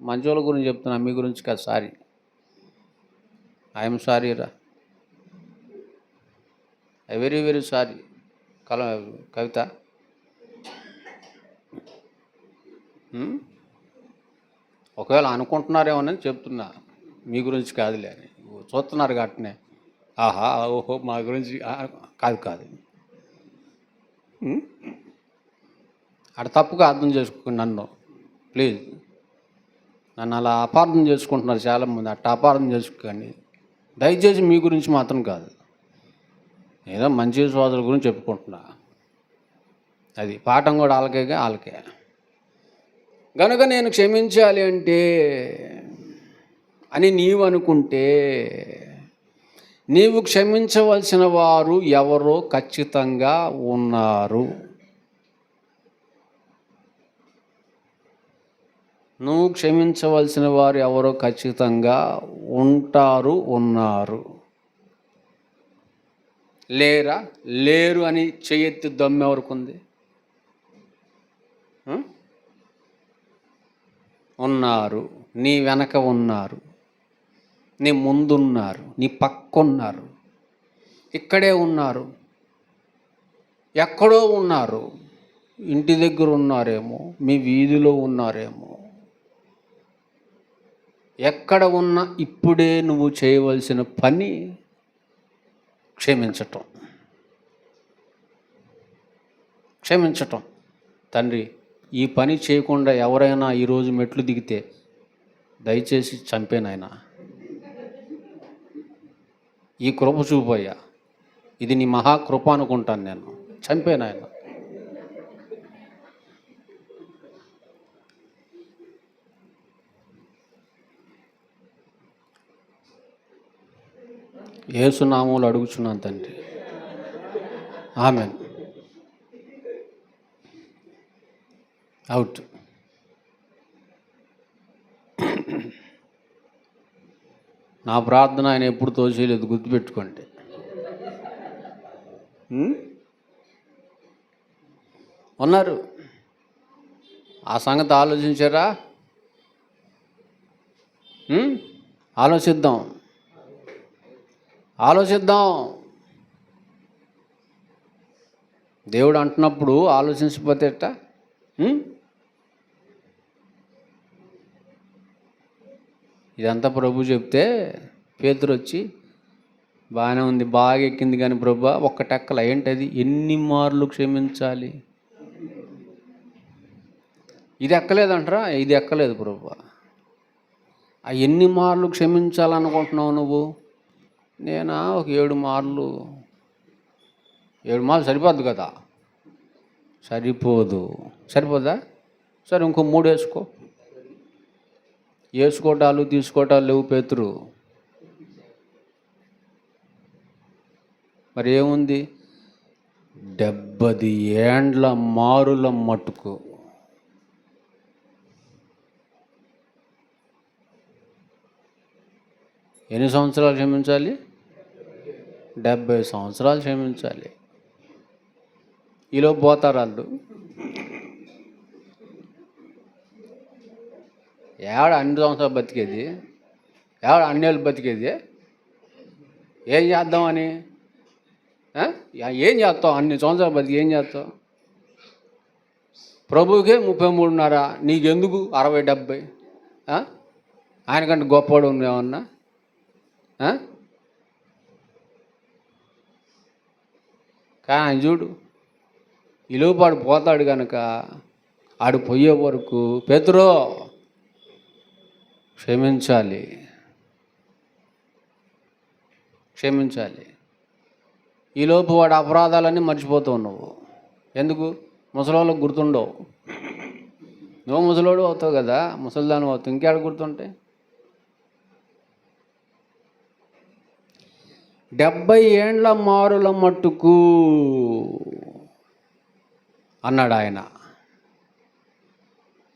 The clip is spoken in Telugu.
మంచోళ్ళ గురించి చెప్తున్నా మీ గురించి కాదు సారీ. ఐఎమ్ సారీ రా. I very very sorry. కల కవిత? ఒకవేళ అనుకుంటున్నారేమోనని చెప్తున్నా. మీ గురించి కాదులే అని. చూస్తున్నారు కాబట్టినే ఆహా ఓహో మా గురించి కాదు కాదు. అక్కడ తప్పుగా అర్థం చేసుకోండి నన్ను. ప్లీజ్. నన్ను అలా అపార్థం చేసుకుంటున్నారు చాలామంది. అట్ట అపార్థం చేసుకోండి దయచేసి మీ గురించి మాత్రం కాదు. ఏదో మంచి సోదరుల గురించి చెప్పుకుంటున్నా. అది పాఠం కూడా ఆలకేగా వాళ్ళకే గనుక నేను క్షమించాలి అంటే అని నీవు అనుకుంటే నీవు క్షమించవలసిన వారు ఎవరో ఖచ్చితంగా ఉన్నారు. నువ్వు క్షమించవలసిన వారు ఎవరో ఖచ్చితంగా ఉంటారు ఉన్నారు. లేరా? లేరు అని చెయ్యెత్తి దమ్ము ఎవరికి ఉంది ఉన్నారు. నీ వెనక ఉన్నారు. నీ ముందున్నారు. నీ పక్కున్నారు. ఇక్కడే ఉన్నారు. ఎక్కడో ఉన్నారు. ఇంటి దగ్గర ఉన్నారేమో. మీ వీధిలో ఉన్నారేమో. ఎక్కడ ఉన్నా ఇప్పుడే నువ్వు చేయవలసిన పని క్షమించటం. క్షమించటం. తండ్రి ఈ పని చేయకుండా ఎవరైనా ఈరోజు మెట్లు దిగితే దయచేసి చంపేనాయనా ఈ కృప చూపోయా ఇది నీ మహాకృప అనుకుంటాను నేను. చంపేనాయన ఏసునామంలో అడుగుచున్నాను తండ్రి. ఆమె అవుట్. నా ప్రార్థన ఆయన ఎప్పుడు తోచేయలేదు గుర్తుపెట్టుకోండి. ఉన్నారు. ఆ సంగతి ఆలోచించారా? ఆలోచిద్దాం. ఆలోచిద్దాం. దేవుడు అంటున్నప్పుడు ఆలోచించకపోతే ఎట్టా? ఇదంతా ప్రభు చెప్తే పేతురు వచ్చి బాగానే ఉంది బాగా ఎక్కింది కానీ ప్రభు ఒక్కటెక్కల ఏంటది? ఎన్ని మార్లు క్షమించాలి? ఇది ఎక్కలేదంటారా? ఇది ఎక్కలేదు ప్రభు. ఆ ఎన్ని మార్లు క్షమించాలనుకుంటున్నావు నువ్వు? నేనా? ఒక ఏడు మార్లు. ఏడు మార్లు సరిపోద్దు కదా? సరిపోదు. సరిపోదా సరే ఇంకో మూడు వేసుకో. వేసుకోవటాలు తీసుకోవటాలు లేవు పేతురు. మరి ఏముంది డెబ్బది ఏండ్ల మారుల మట్టుకు ఎన్ని సంవత్సరాలు క్షమించాలి? డెబ్బై సంవత్సరాలు క్షమించాలి. ఈలో పోతారు వాళ్ళు. ఏడ అన్ని సంవత్సరాలు బతికేది? ఏడ అన్నేళ్ళు బతికేది? ఏం చేద్దామని ఏం చేస్తావు? అన్ని సంవత్సరాలు బతికి ఏం చేస్తావు? ప్రభువుకే ముప్పై మూడున్నర నీకెందుకు అరవై డెబ్బై? ఆ? ఆయనకంటే గొప్పవాడు ఏమన్నా కానీ ఆయన చూడు ఇలువపాడు పోతాడు కనుక ఆడు పోయే వరకు పెతురో క్షమించాలి. క్షమించాలి. ఈలోపు వాడు అపరాధాలన్నీ మర్చిపోతావు నువ్వు. ఎందుకు? ముసలోళ్ళకి గుర్తుండవు. నువ్వు ముసలోడు అవుతావు కదా ముసలిదానం అవుతావు. ఇంకేడ గుర్తుంటే డెబ్బై ఏండ్ల మారుల మట్టుకు అన్నాడు ఆయన